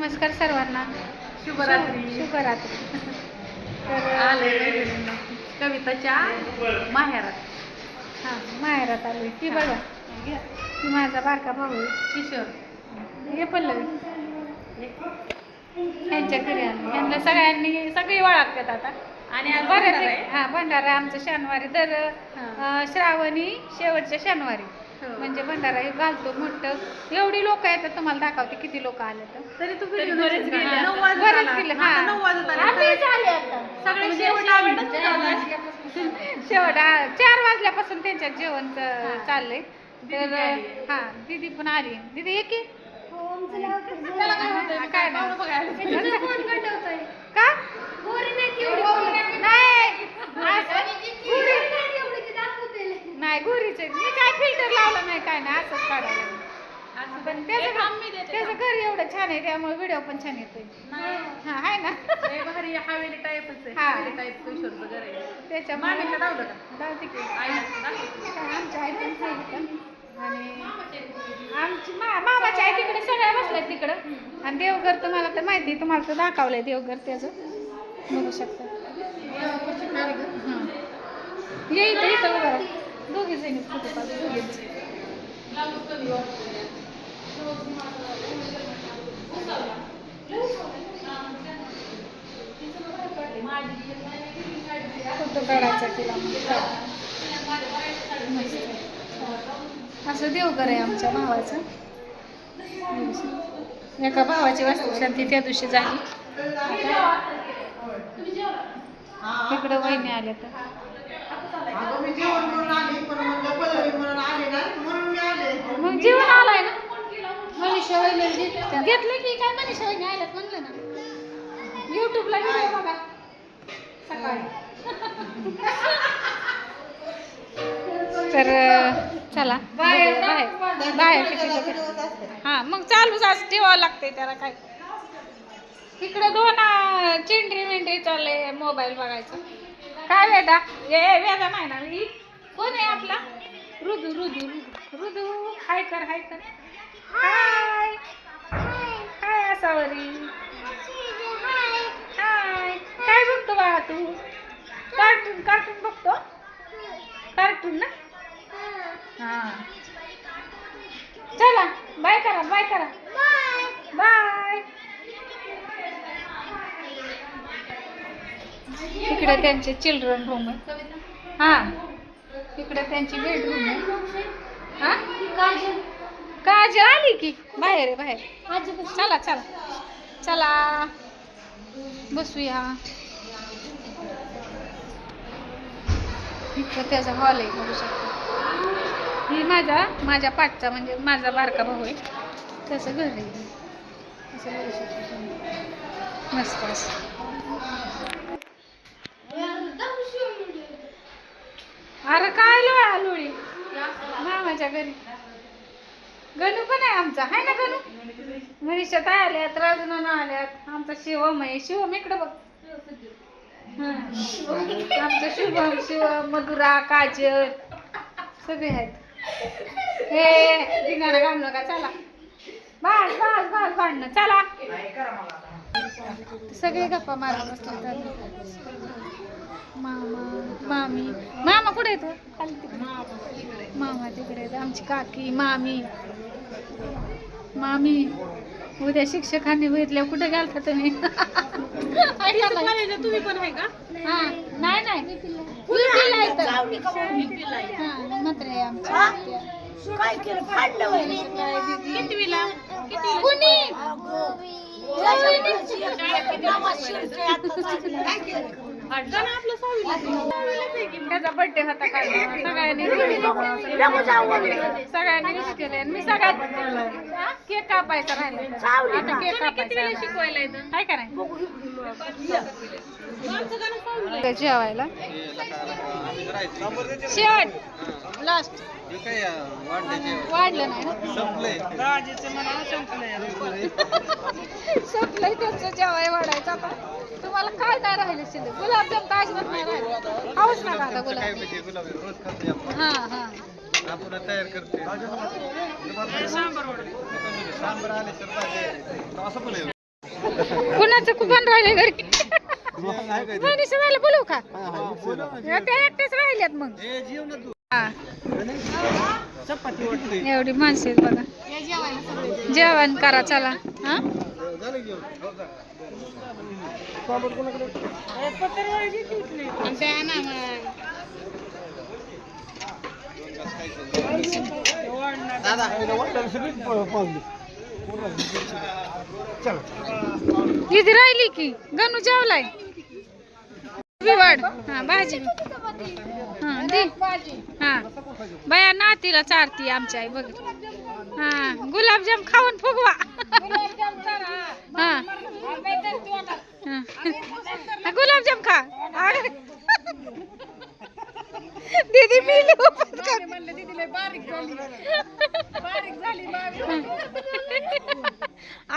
नमस्कार सर्वांना. शुभरात्री. शुभरात्री. तर आले. कविताच्या माहेरात. हां माहेरात आलोय ती बघा. ती माझा बारका भाऊ आहे. किशोर. हे पल्लवी यांच्या घरी आलो. यांना सगळ्यांनी सगळी ओळखतात आता. आणि आज भंडारा बऱ्यापैकी आहे. हा भंडारा आमचं शनिवारी. दर अं, श्रावणी शेवटच्या शनिवारी. हो. म्हणजे भंडारा हे घालतो मोठं एवढी लोक येतात तुम्हाला दाखवते किती लोक आले तर तरी तू तरी video बरेच नसेल गेले. काढला. नऊ वाजत बरेच आला. गेले, आता. नऊ वाजत आले. आताही सगळे- झाले आता. सगळे म्हणजे शेवट आवडत हा, चार वाजल्यापासून त्यांच्यात जेवण. चाललंय तर. हा दीदी पण आली दीदी ये की त्याला काय होतंय? हा, काय काय पाहुणं बघायला. का नाही असं- नाही गोरीचे मी काय फिल्टर लावलं नाही काय नाही असंच काढायला असं पण एक त्याचं आम्ही देते त्याचं का? घर एवढं छान आहे त्यामुळे व्हिडिओ पण छान येतोय. हा आहे ना? लय भारी हवेली टाईपच आहे. हा. हवेली टाईप किशोरचं घर आहे. त्याच्यामुळे मामीला दावलं का दाखव. काय आमच्या आई पण सांगितलं आणि आमची मा मामाची आई तिकडे सगळ्या बसल्यात तिकडं. आणि देवघर तुम्हाला तर माहिती आहे, तुम्हाला तर दाखवलंय देवघर त्याचं. बघू शकता. हां. ये इथं इथं उभं राहा. दोघी जणी फोटो काढू दोघीच फोटो काढायचा तिला. असं देवघर आहे आमच्या भावाचं. एका भावाची वास्तुशांती त्या दिवशी झाली. इकडं वहिनी आल्या तर. आली आले. मग जेवण आलाय ना? मनीषा वहिनी घेतलं की काय मनीषा वहिनी आल्यात म्हणलं ना. युट्यूबला व्हिडिओ बघा. सकाळी. तर चला. बाहेर बाहेर. बाहेर. किती लोकं. हा मग चालूच आज ठेवावं लागतंय त्याला काय. इकडे दोन चिंडरी मिंडरी चालले मोबाईल बघायचं. काय बेटा ये वेदा नाही ना ही? कोण आहे आपला? रुदू रुदू रुदू. रुदू हाय कर हाय कर हाय हाय असावरी हाय काय बघतो बाळा तू? कार्टून कार्टून बघतो? कार्टून ना? हा. चला बाय करा बाय करा. बाय इकडे त्यांचे चिल्ड्रन रूम आहे. हा. इकडे त्यांची बेडरूम आहे. हा? काजल आली की? बाहेर आहे बाहेर. चला चला. चला. बसूया. इथं त्याचा हॉल आहे बघू शकता. ही माझा माझ्या पाठचा म्हणजे माझा बारका भाऊ आहे. त्याचं घर आहे. असं बघू शकता तुम्ही. मस्त असं. अरे काय लोळा लोळी मामाच्या घरी. गणू पण आहे आमचा आहे ना गणू? मनीषा ताई आल्यात राजनाना आल्यात आमचा शिवम आहे. शिवम इकडे बघ. आमचं शुभम शिवम मधुरा काजल सगळे आहेत. हे धिंगाणा घालू नका चला. बस बस बस भांडणं चला. सगळे गप्पा मारत बसतात. मामा मामी. मामा कुठे येतो खाली तिकडे. मामा तिकडे आहेत. आमची काकी मामी. मामी उद्या शिक्षकांनी बघितल्या कुठे गेलता तुम्ही? तुम्ही पण आहे का? हा नाही नाही. UP ला येतं. हा म्हात्रे आहे आमची. काय केलं? फाडलं वय. कितवीला? कितवीला कुणी जण आपलं सहावीला सहावीलाच बर्थडे होता काल. सगळ्यांनी सगळ्यांनी विश केले. आणि मी सगळ्यात केक कापायचा राहिला. आता केक कापायचा शिकवायला येतं? काय सहावीला जेवायला. शेवट. लास्ट वाढलं नाही ना. संपलंय त्यांचं जेवाय वाढायचं आता. तुम्हाला काय नाही राहिलं शिल्लक गुलाबजाम तर अजिबात नाही राहिलं. खाऊच नका आता गुलाब हा हा. आपण तयार करते. कुणाचं कुपन राहिले घरी? मनीषा बोलू का? त्या एकटेच राहिल्यात मग. एवढी माणसं बघा. जेवण करा चला. हा? इथे राहिली की गणू जेवलाय. वाढ. हा भाजी. हा दे. हा. बाया नातीला चारती आमच्या आई बघ. हा गुलाबजाम खाऊन फुगवा. हा, गुलाबजाम खा. दीदी मी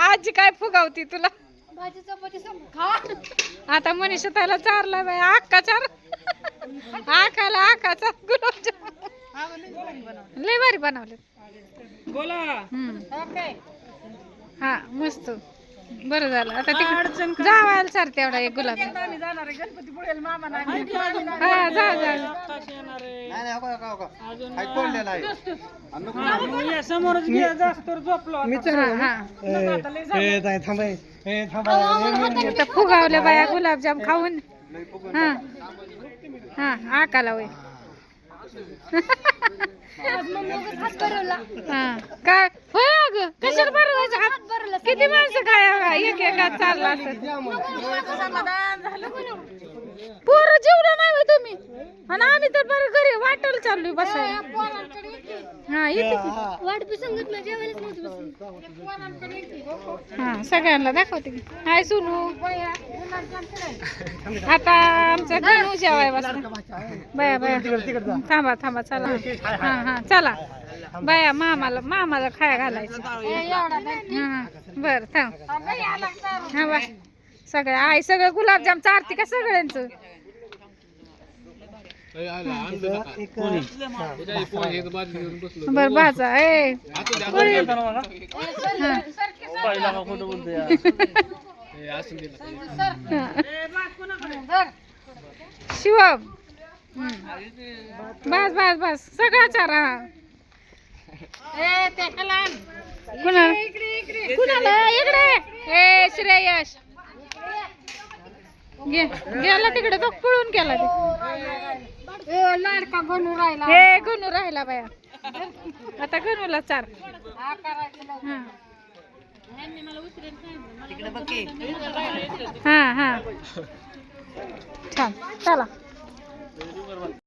आजी काय फुगावती तुला? आता मनीषा त्याला चारला बाई अक्का चार. आकाला आकाचा गुलाबजाम लय भारी बनवले. बोला. हा मस्त. बरं झालं. आता तिकडे जावायला चार तेवढा एक गुलाब. जाणार आहे. गणपती पुढेल मामा नाही. हा जा जा. समोरच घ्या जास्त तर झोपलो हा हा. आता फुगावले बाया गुलाबजाम खाऊन. हा. हा आकाला होय. हा. काय? होय अगं कशाला भरवायचं? हात किती माणसं काय एक एकात चालला असत पोरं जेवलं नाही होय तुम्ही. आणि आम्ही तर बरं घरी वाटेल चाललोय बसायला. हा येते की. हा सगळ्यांना दाखवते की हाय सुनू. आता आमचं गणू जेवाय बसला. बया बया. थांबा थांबा चला. हा हा चला. बया मामाला मामाला खाया घालायचं. हा बर थांब. हा बा सगळ्या आई सगळं गुलाबजाम चारते का सगळ्यांचं? बर भाजा ए. हा. शिवम. बस बस बस सगळा चारा कुणाला? कुणाला? इकडे. ए श्रेयश. गे गेला तिकडे तो पळून गेला ते. लाडका गणू राहिला. हे गणू राहिला बाया. आता गणूला चार. हा हा. हा छान चला.